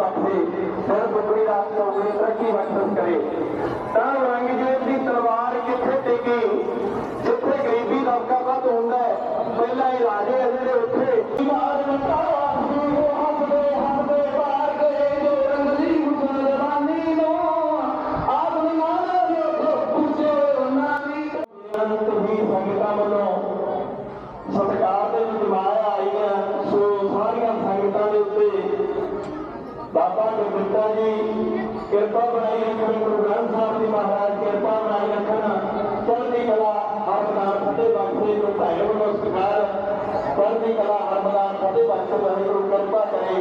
ਬਖਸ਼ੇ ਸਿਰ ਬੁਕਰੀ ਦਾ ਚੌਗਣੀ ਤਰੱਕੀ ਬਖਸ਼ਣ ਕਰੇ। ਤਾਂ ਔਰੰਗਜ਼ੇਬ ਦੀ ਤਲਵਾਰ ਕਿੱਥੇ ਟਿਕੀ? ਜਿੱਥੇ ਗਰੀਬੀ ਦਬਕਾ ਵੱਧ ਹੁੰਦਾ ਹੈ ਪਹਿਲਾਂ ਹੀ ਰਾਜੇ ਜਿਹੜੇ ਉੱਥੇ। ਇਮਾਦ ਮਤਾਵਾ ਸੰਗਤਾਂ ਵੱਲੋਂ ਬਾਬਾ ਗੁਰਦਿੱਤਾ ਜੀ ਕਿਰਪਾ ਬਣਾਈ ਰੱਖਣ ਗੁਰੂ ਗ੍ਰੰਥ ਸਾਹਿਬ ਜੀ ਮਹਾਰਾਜ ਕਿਰਪਾ ਬਣਾਈ ਰੱਖਣ। ਚੜ੍ਹਦੀ ਕਲਾ ਹਰਮਦਾਨ ਫਤਿਹ ਬਖਸ਼ੇ ਨੂੰ ਭਾਈ ਵੱਲੋਂ ਸਤਿਕਾਰ ਚੜ੍ਹਦੀ ਕਲਾ ਹਰਮਦਾਨ ਫਤਿਹ ਬਖਸ਼ੇ ਵਾਹਿਗੁਰੂ ਕਿਰਪਾ ਕਰੇ।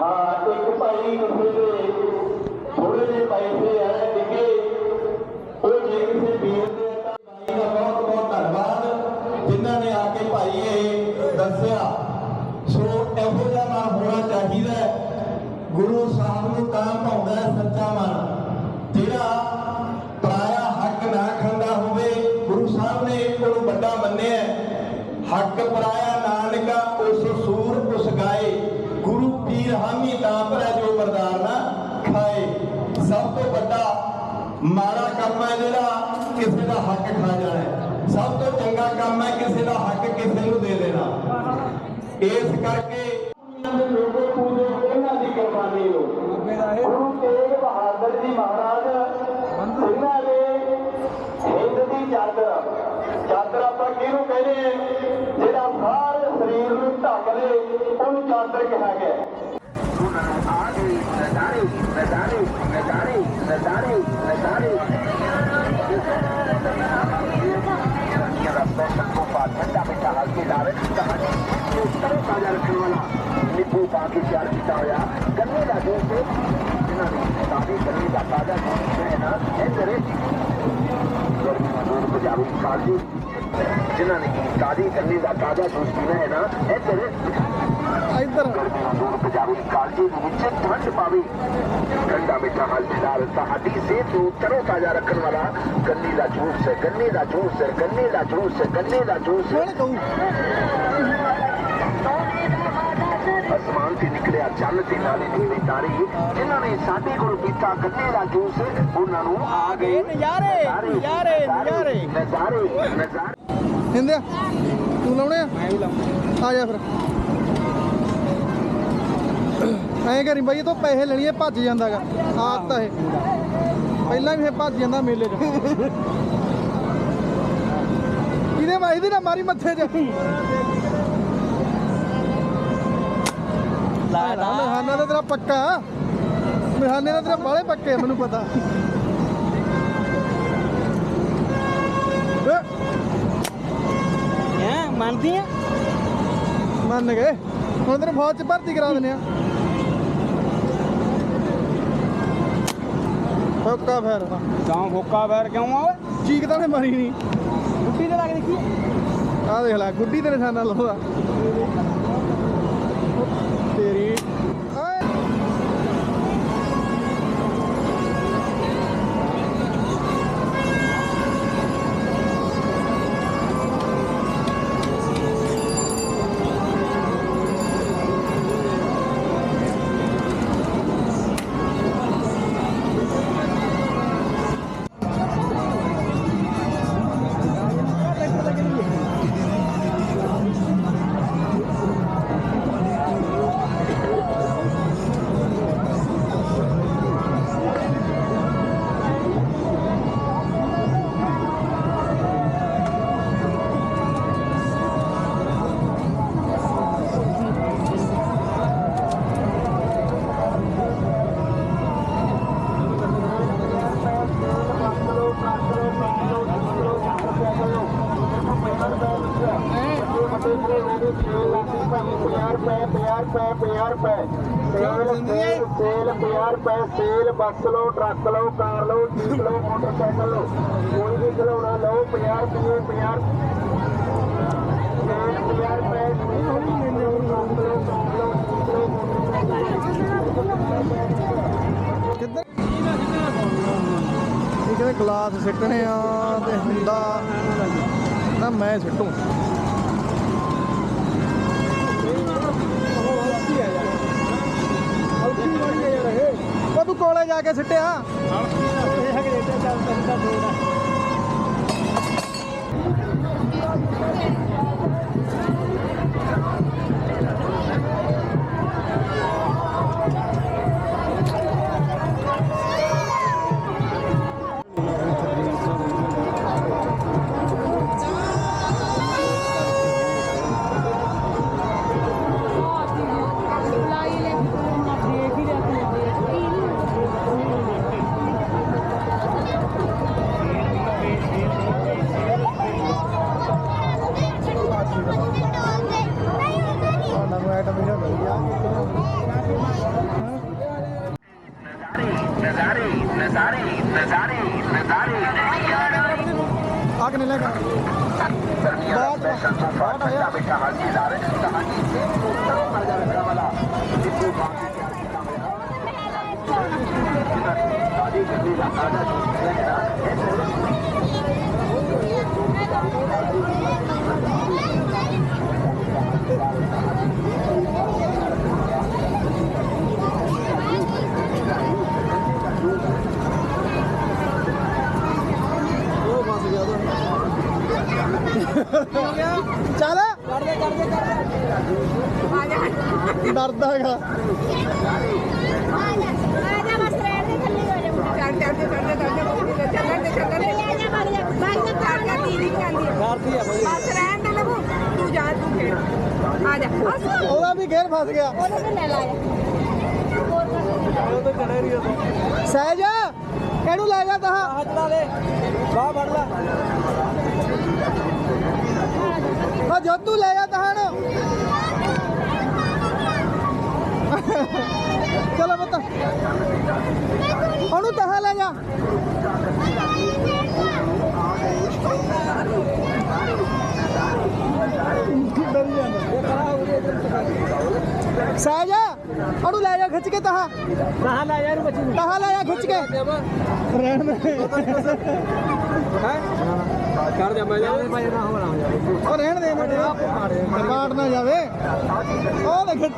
ਹਾਂ ਇੱਕ ਭਾਈ ਕਿਸੇ ਦੇ ਥੋੜੇ ਜਿਹੇ ਪੈਸੇ ਦੱਸਿਆ। ਸੋ ਇਹੋ ਜਿਹਾ ਮਨ ਹੋਣਾ ਚਾਹੀਦਾ ਹੈ। ਗੁਰੂ ਸਾਹਿਬ ਨੂੰ ਤਾਂ ਭਾਉਂਦਾ ਸੱਚਾ ਮਨ। ਜਿਹੜਾ ਪਰਾਇਆ ਹੱਕ ਨਾ ਖਾਂਦਾ ਹੋਵੇ, ਗੁਰੂ ਸਾਹਿਬ ਨੇ ਇਹਨੂੰ ਵੱਡਾ ਮੰਨਿਆ ਹੱਕ ਪਰਾਇਆ ਨਾਨਕਾ, ਉਸ ਸੂਰ ਉਸ ਗਾਏ। ਗੁਰੂ ਪੀਰ ਹਾਮੀ ਤਾਂ ਭਰਾ ਜੋ ਬਰਦਾਰ ਨਾ ਖਾਏ। ਸਭ ਤੋਂ ਵੱਡਾ ਮਾੜਾ ਕੰਮ ਹੈ ਜਿਹੜਾ ਕਿਸੇ ਦਾ ਹੱਕ ਖਾ ਜਾਣਾ ਇਸ ਕਰਕੇ ਲੋਗੋ ਪੂਜੋ ਇਹਨਾਂ ਦੀ ਕੁਰਬਾਨੀ ਹੋ ਗੁਰੂ ਤੇਗ ਬਹਾਦਰ ਜੀ ਮਹਾਰਾਜ, ਇਹਨਾਂ ਦੇ ਹਿੰਦ ਦੀ ਚਾਦਰ ਚਾਦਰ ਆਪਾਂ ਕਿਹਨੂੰ ਕਹਿੰਦੇ ਜਿਹੜਾ ਸਾਰੇ ਸਰੀਰ ਨੂੰ ਢੱਕ ਦੇ, ਉਹਨੂੰ ਚਾਦਰ ਕਿਹਾ ਗਿਆ। ਨਜ਼ਾਰੇ ਨਜ਼ਾਰੇ ਨਜ਼ਾਰੇ ਨਜ਼ਾਰੇ ਨਜ਼ਾਰੇ ਨਜ਼ਾਰੇ ਇਹ ਰੱਬ ਤੋਂ ਬਾਤ ਹੈ ਤਾਂ ਮੈਂ ਕਹਾਂ ਕਿ ਲਾਵੇ ਕਹਾਣੀ ਤੇ ਤਰੋ ਤਾਜ਼ਾ ਰੱਖਣ ਵਾਲਾ ਨਿੱਬੂ ਪਾ ਕੇ ਤਿਆਰ ਕੀਤਾ ਹੋਇਆ ਗੰਨੇ ਦਾ ਜੂਸ ਇਹਨਾਂ ਨੇ ਕਾਫੀ ਗੰਨੇ ਦਾ ਤਾਜ਼ਾ ਜੂਸ ਹੈ ਨਾ ਇਹ ਕਰੇ ਗਰਮੀ ਮਜ਼ਦੂਰ ਪੰਜਾਬੀ ਕਾਲਜੀ ਜਿਨ੍ਹਾਂ ਨੇ ਤਾਜ਼ੀ ਗੰਨੇ ਦਾ ਤਾਜ਼ਾ ਜੂਸ ਪੀਣਾ ਹੈ ਨਾ ਇਹ ਕਰੇ ਇੱਧਰ ਮਜ਼ਦੂਰ ਪੰਜਾਬੀ ਕਾਲਜੀ ਦੇ ਵਿੱਚ ਠੰਡ ਪਾਵੇ ਠੰਡਾ ਮਿੱਠਾ ਹਲ ਨਾਲ ਸਾਡੀ ਸਿਹਤ ਨੂੰ ਤਰੋ ਤਾਜ਼ਾ ਰੱਖਣ ਵਾਲਾ ਗੰਨੇ ਦਾ ਜੂਸ ਗੰਨੇ ਦਾ ਜੂਸ ਗੰਨੇ ਦਾ ਜੂਸ ਗੰਨੇ ਦਾ ਜੂਸ ਤੇ ਚੰਨ ਤੇ ਨਾਲੇ ਨੀਵੇਂ ਤਾਰੇ। ਜਿਨ੍ਹਾਂ ਨੇ ਸਾਡੇ ਕੋਲ ਪੀਤਾ ਗੰਨੇ ਦਾ ਜੂਸ। ਉਹਨਾਂ ਨੂੰ ਆ ਗਏ। ਨਜ਼ਾਰੇ, ਨਜ਼ਾਰੇ, ਨਜ਼ਾਰੇ। ਨਜ਼ਾਰੇ ਨਜ਼ਾਰੇ। ਹਿੰਦਿਆ ਤੂੰ ਲਾਉਣੇ ਆ? ਮੈਂ ਵੀ ਲਾਉਂ ਆ ਜਾ ਫਿਰ। ਐਂ ਕਰੀ ਬਾਈ ਇਹ ਤੋਂ ਪੈਸੇ ਲੈਣੀਏ ਭੱਜ ਜਾਂਦਾਗਾ। ਆਦਤ ਆ ਇਹ। ਪਹਿਲਾਂ ਵੀ ਇਹ ਭੱਜ ਜਾਂਦਾ ਮੇਲੇ 'ਚ। ਇਹਦੇ ਵਾਈ ਦੀ ਨਾ ਮਾਰੀ ਮੱਥੇ 'ਚ। ਲਾ ਲਾ ਦਾ ਤੇਰਾ ਪੱਕਾ। ਮਹਾਨੇ ਦਾ ਤੇਰਾ ਬਾਲੇ ਪੱਕੇ ਆ, ਮੈਨੂੰ ਪਤਾ। ਹੈਂ ਮੰਨਦੀ ਆ? ਮੰਨ ਗਏ। ਹੁਣ ਤੈਨੂੰ ਫੌਜ ਚ ਭਰਤੀ ਕਰਾ ਦਿੰਦੇ ਆ। ਫੋਕਾ ਫੇਰ ਕਿਉਂ ਫੋਕਾ ਫੇਰ ਕਿਉਂ ਆ ਓਏ? ਚੀਕ ਤਾਂ ਨੇ ਮਾਰੀ ਨਹੀਂ ਗੁੱਡੀ ਤੇ ਲੱਗ ਦੇਖੀ। ਆਹ ਦੇਖ ਲੈ ਗੁੱਡੀ ਤੇ ਨਿਸ਼ਾਨਾ ਲਾਉਂਦਾ। ਤੇਰੀ ਸੇਲ 50 ਰੁਪਏ ਸੇਲ ਬੱਸ ਲਓ ਟਰੱਕ ਲਓ ਕਾਰ ਲਓ ਜੀਪ ਲਓ ਮੋਟਰਸਾਈਕਲ ਲਓ ਕੋਈ ਵੀ ਖਿਡੌਣਾ ਲਓ 50 ਰੁਪਏ 50 ਸੇਲ 50 ਰੁਪਏ ਕਿੱਧਰ? ਇਹ ਕਹਿੰਦੇ ਗਲਾਸ ਸਿੱਟਣੇ ਆ ਤੇ ਹੁੰਦਾ ਨਾ ਮੈਂ ਸਿੱਟੂ। ਜਾ ਕੇ ਸਿੱਟਿਆ। ਇਹ ਹਗੇ ਚੱਲ ਤੈਨੂੰ ਤਾਂ ਲੋੜ آگ نہیں لگا بہت بہت آیا I'm going to go to the hospital. ਚੱਲ। ਕਰਦੇ ਕਰਦੇ ਕਰਦੇ ਡਰਦਾ ਹੈਗਾ ਕਰਦੀ ਆ ਬਈ ਉਹਦਾ ਵੀ ਗੇਰ ਫਸ ਗਿਆ। ਉਹ ਤਾਂ ਚੜੇ ਰਹੀ ਉਹ ਸਹਿਜ, ਇਹਨੂੰ ਲੈ ਜਾ ਤਾ ਆਹ ਚੜਾ ਦੇ। ਬਾਹ ਫੜ ਲੈ। ਆ ਜੋਤੂ ਲੈ ਜਾ ਤਾ ਹਣ ਚਲੋ ਪੁੱਤ। ਉਹਨੂੰ ਤਹਾਂ ਲੈ ਜਾ। ਜਾਂਦਾ ਸਹਿਜ ਉਹਨੂੰ ਲੈ ਜਾ ਖਿੱਚ ਕੇ ਤਹਾਂ। ਕਹਾਂ ਲੈ ਯਾਰ ਬੱਚੀ ਨੂੰ। ਤਹਾਂ ਲੈ ਜਾ ਖਿੱਚ ਕੇ। ਰਹਿਣ ਦੇ। ਹੈ? ਕਰ ਦੇ ਮੈਂ ਜਾਵੇ ਭਾਈ ਨਾ ਹੋਣਾ ਉਹ ਰਹਿਣ ਦੇ ਮੁੰਡੇ ਪਾੜ ਨਾ। ਜਾਵੇ। ਉਹ ਖਿੱਚ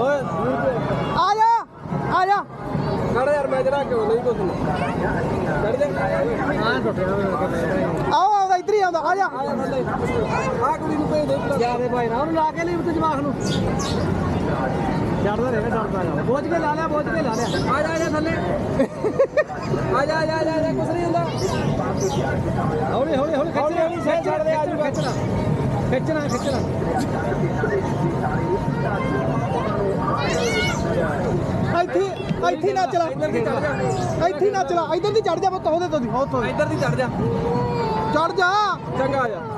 ਓਏ। ਆ ਜਾ। ਆ ਜਾ। ਕਰ ਯਾਰ ਮੈਂ ਜਰਾ ਕਿਉਂ ਨਹੀਂ ਕੁਝ ਕਰ ਦੇ ਹਾਂ ਟੁੱਟਿਆ ਆਓ ਆਉਂਦਾ ਇੱਧਰ ਹੀ ਆਉਂਦਾ। ਆ ਜਾ। ਆ ਕੁੜੀ ਨੂੰ ਭੇਜ ਦੇ। ਜਾ ਦੇ ਭਾਈ ਨਾ ਉਹਨੂੰ ਲਾ ਕੇ ਲਈ ਤੇ ਜਵਾਖ ਨੂੰ। ਡਰਦਾ ਰਹੇ ਡਰਦਾ ਜਾ ਬੋਝ ਕੇ ਲਾ ਲਿਆ ਬੋਝ ਕੇ ਲਾ ਲਿਆ। ਆ ਜਾ ਆ ਜਾ ਥੱਲੇ। ਆ ਜਾ ਆ ਜਾ ਆ ਜਾ ਕੁਛ ਨਹੀਂ ਹੁੰਦਾ। ਹੌਲੀ ਹੌਲੀ ਹੌਲੀ ਹੌਲੀ ਹੌਲੀ ਸਹਿ ਛੱਡ ਦੇ ਆ ਜੂਗਾ ਖਿੱਚਣਾ ਖਿੱਚਣਾ ਖਿੱਚਣਾ। ਇੱਥੇ ਇੱਥੇ ਨਾ ਚਲਾ ਇੱਧਰ ਦੀ ਚੜ ਜਾ। ਇੱਥੇ ਨਾ ਚਲਾ ਇੱਧਰ ਦੀ ਚੜ ਜਾ ਪੁੱਤ ਉਹਦੇ ਤੋਂ ਦੀ। ਤੋਂ ਇੱਧਰ ਦੀ ਚੜ ਜਾ। ਚੜ ਜਾ। ਚੰਗਾ ਆ ਜਾ।